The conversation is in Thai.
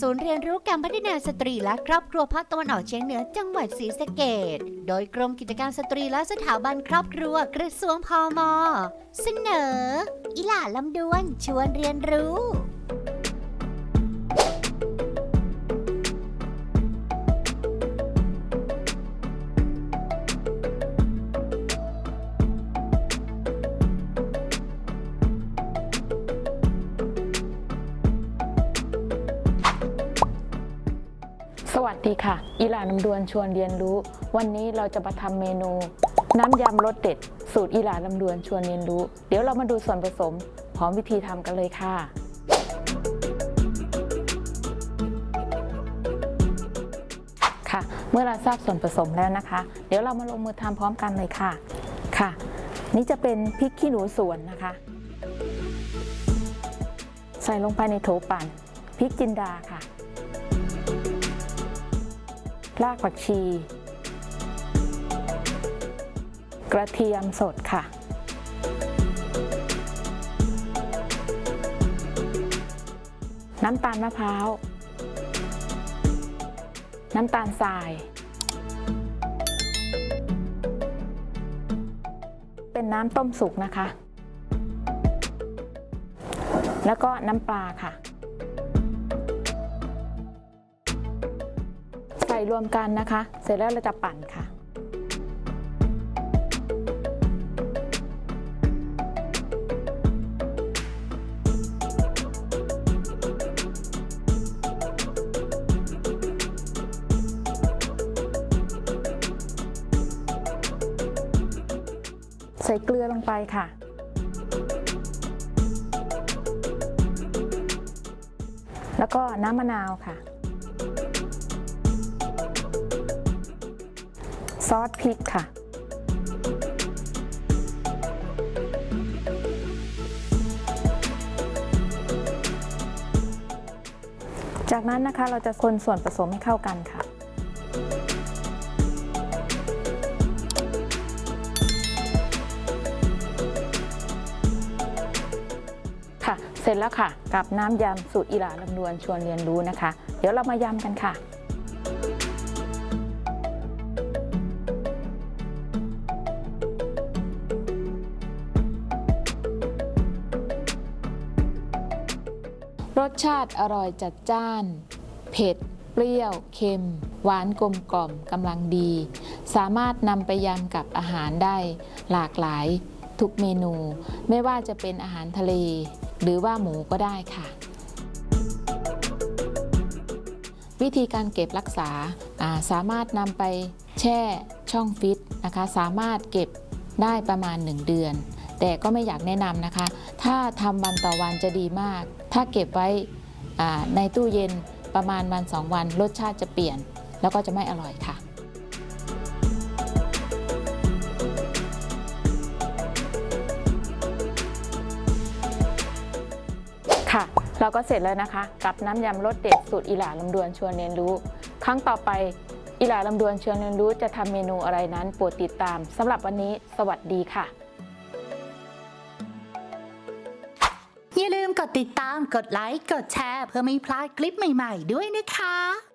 ศูนย์เรียนรู้การพัฒนาสตรีและครอบครัวภาคตะวันออกเฉียงเหนือจังหวัดศรีสะเกษโดยกรมกิจการสตรีและสถาบันครอบครัวกระทรวงพม เสนอ อิหล่าลำดวนชวนเรียนรู้ วัสดีค่ะอีหลานำดวนชวนเรียนรู้ วันนี้เราจะมาทำเมนู น้ำยำรสเด็ด สูตรอีหลานำดวนชวนเรียนรู้ เดี๋ยวเรามาดูส่วนผสม พร้อมวิธีทำกันเลยค่ะ ค่ะ เมื่อเราทราบส่วนผสมแล้วนะคะ เดี๋ยวเรามาลงมือทำพร้อมกันเลยค่ะ ค่ะ นี่จะเป็นพริกขี้หนูสวนนะคะ ใส่ลงไปในโถปั่นพริกจินดาค่ะ รากผักชี กระเทียมสดค่ะ น้ำตาลมะพร้าว น้ำตาลทราย เป็นน้ำต้มสุกนะคะ แล้วก็น้ำปลาค่ะ รวมกันนะคะ เสร็จแล้วเราจะปั่นค่ะใส่เกลือลงไปค่ะ แล้วก็น้ำมะนาวค่ะ ซอสพริกค่ะจากนั้นนะคะเราจะคนส่วนผสมให้เข้ากันค่ะ ค่ะ เสร็จแล้วค่ะ กับน้ำยำสูตรอิหร่าลำดวนชวนเรียนรู้นะคะ เดี๋ยวเรามายำกันค่ะ รสชาติอร่อยจัดจ้าน เผ็ด เปรี้ยว เค็ม หวานกลมกล่อมกำลังดี สามารถนำไปยำกับอาหารได้หลากหลายทุกเมนู ไม่ว่าจะเป็นอาหารทะเล หรือว่าหมูก็ได้ค่ะ วิธีการเก็บรักษาาสามารถนำไปแช่ช่องฟิตนะคะ สามารถเก็บได้ประมาณ 1 เดือน แต่ก็ไม่อยากแนะนำนะคะ ถ้าทำวันต่อวันจะดีมาก ถ้าเก็บไว้ในตู้เย็นประมาณวัน2วัน รสชาติจะเปลี่ยน แล้วก็จะไม่อร่อยค่ะค่ะ เราก็เสร็จแล้วนะคะ กับน้ำยำรสเด็ดสูตรอีหลาลำดวนชวนเรียนรู้ ครั้งต่อไปอีหลาลำดวนชวนเรียนรู้จะทำเมนูอะไรนั้นโปรดติดตามสำหรับวันนี้ สวัสดีค่ะ กดติดตามกดไลค์ กดแชร์ เพื่อไม่พลาดคลิปใหม่ ๆ ด้วยนะคะ